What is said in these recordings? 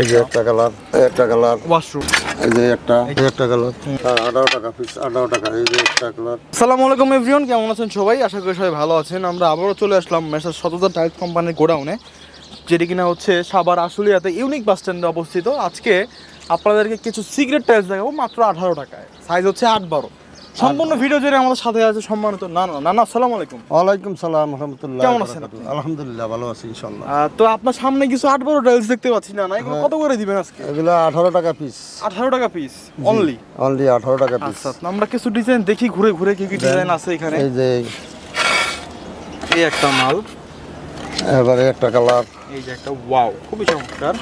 এই যে একটা কালার একটা কালার। ওয়াশরুম এই যে একটা। একটা কালার। আঠারো টাকা পিস আঠারো টাকা এই যে একটা কালার। আসসালামু আলাইকুম এভরিওয়ান কেমন আছেন সবাই? আশা করি সবাই ভালো আছেন। আমরা আবারও চলে আসলাম মেসার টাইলস কোম্পানির গোডাউনে যেটি কিনা হচ্ছে সাবার আশুলিয়াতে ইউনিক বাস স্ট্যান্ডে অবস্থিত। আজকে আপনাদেরকে কিছু সিক্রেট টাইলস দেখাবো মাত্র আঠারো টাকায়। সাইজ হচ্ছে আট বারো। সম্পূর্ণ ভিডিও জুড়ে আমাদের সাথে আছে সম্মানিত না না না না আসসালামু আলাইকুম। ওয়ালাইকুম সালাম রহমতুল্লাহ কেমন আছেন আপনি? আলহামদুলিল্লাহ ভালো আছি ইনশাল্লাহ আহ, তো আপনার সামনে কিছু আট বারো টাইলস দেখতে পাচ্ছি না না এগুলো কত করে দিবেন আজকে? এগুলো আঠারো টাকা পিস আঠারো টাকা পিস অনলি অনলি আঠারো টাকা পিস আচ্ছা তো আমরা কিছু ডিজাইন দেখি ঘুরে ঘুরে কি কি ডিজাইন আছে এখানে। এই যে এই একটা মাল। এবারে একটা কালার এই যে একটা ওয়াও খুবই চমৎকার।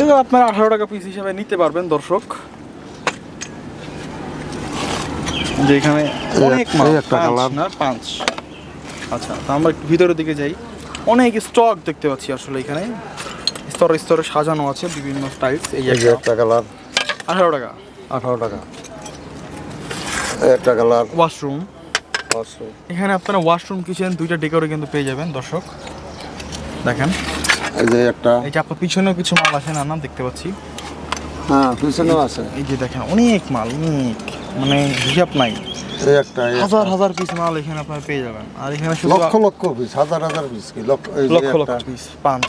এগুলো আপনারা আঠারো টাকা পিস হিসাবে নিতে পারবেন দর্শক। যে এখানে অনেক একটা পাঁচ পাঁচ। আচ্ছা তো আমরা একটু ভিতরের দিকে যাই। অনেক স্টক দেখতে পাচ্ছি আসলে এখানে। স্তরে স্তরে সাজানো আছে বিভিন্ন টাইপস এই একটা। কালার। আঠারো টাকা। আঠারো টাকা। একটা কালার। ওয়াশরুম এখানে আপনারা ওয়াশরুম কিচেন দুইটা ডেকোরে কিন্তু পেয়ে যাবেন দর্শক। দেখেন। এই যে একটা। যে আপনার পিছনেও কিছু মাল আছে নানান দেখতে পাচ্ছি। হ্যাঁ পিছনেও আছে। এই যে দেখেন অনেক মাল অনেক মানে হিসাব নাই। এই একটা হাজার হাজার পিস মাল এখানে আপনার পেয়ে যাবেন। আর এখানে শুধু লক্ষ লক্ষ পিস হাজার হাজার পিস কি? লক্ষ লক্ষ লক্ষ পিস পাঁচ।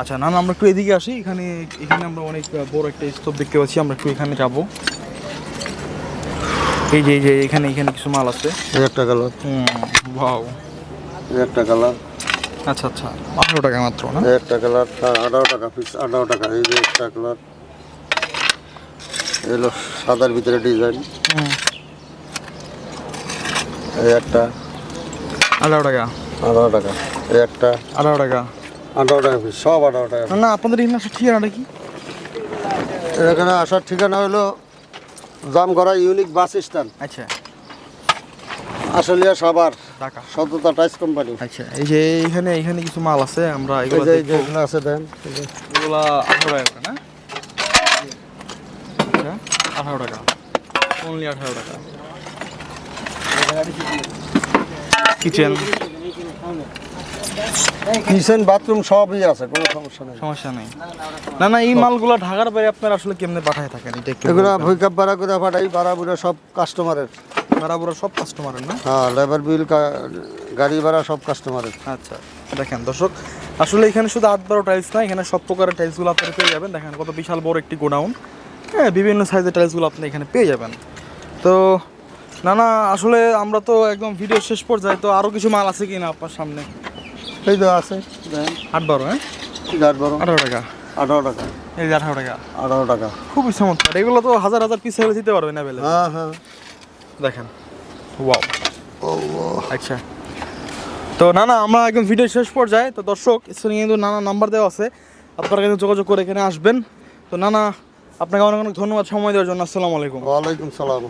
আচ্ছা না না আমরা একটু এদিকে আসি। এখানে এখানে আমরা অনেক বড় একটা স্তূপ দেখতে পাচ্ছি। আমরা একটু এখানে যাব। এই যে এই যে এখানে এখানে কিছু মাল আছে। এই একটা কালার। হুম ভাও একটা কালার। আচ্ছা আচ্ছা আঠারো টাকা মাত্র না? একটা কালার আঠারো টাকা পিস আঠারো টাকা এই যে একটা কালার। এলো সাদার ভিতরে ডিজাইন। এই একটা। আঠারো টাকা। আঠারো টাকা। এই একটা। আঠারো টাকা। আঠারো টাকা পিস সব আঠারো টাকা। না আপনাদের এখানে আসার ঠিকানাটা কি? এখানে আসার ঠিকানা হলো জামগড়া ইউনিক বাস স্ট্যান্ড। আচ্ছা। আশুলিয়া সাবার টাকা সততা টাইস কোম্পানি। আচ্ছা এই যে এখানে এখানে কিছু মাল আছে আমরা এগুলো। এগুলো আছে দেন। এগুলা আঠারো টাকা না? আচ্ছা আঠারো টাকা। অনলি আঠারো টাকা। কিচেন কিচেন বাথরুম সবই আছে কোনো সমস্যা নেই। সমস্যা নেই। না না এই মালগুলো ঢাকার বাইরে আপনারা আসলে কেমনে পাঠায় থাকেন? এটা একটু এগুলো ভুইকাপ ভাড়া করে পাঠাই ভাড়া বুড়া সব কাস্টমারের ভাড়া বরাবর সব কাস্টমারের না? হ্যাঁ লেবার বিল গাড়ি ভাড়া সব কাস্টমারের আচ্ছা দেখেন দর্শক আসলে এখানে শুধু আট বারো টাইলস না এখানে সব প্রকারের টাইলসগুলো আপনারা পেয়ে যাবেন। দেখেন কত বিশাল বড় একটি গোডাউন হ্যাঁ বিভিন্ন সাইজের টাইলসগুলো আপনি এখানে পেয়ে যাবেন। তো না না আসলে আমরা তো একদম ভিডিও শেষ পর্যায়ে তো আরও কিছু মাল আছে কি না আপনার সামনে? এই তো আছে। আট বারো হ্যাঁ? আট বারো। আঠারো টাকা। আঠারো টাকা। এই যে আঠারো টাকা। আঠারো টাকা। খুবই চমৎকার। এগুলো তো হাজার হাজার পিস হলে দিতে পারবেন অ্যাভেলেবল হ্যাঁ হ্যাঁ। দেখেন। ওয়াও ও ও আচ্ছা। তো না না আমরা একদম ভিডিও শেষ পর্যায়ে। তো দর্শক স্ক্রিনে কিন্তু নানা নাম্বার দেওয়া আছে। আপনারা কিন্তু যোগাযোগ করে এখানে আসবেন। তো নানা আপনাকে অনেক অনেক ধন্যবাদ সময় দেওয়ার জন্য। আসসালামু আলাইকুম। ওয়ালাইকুম সালাম।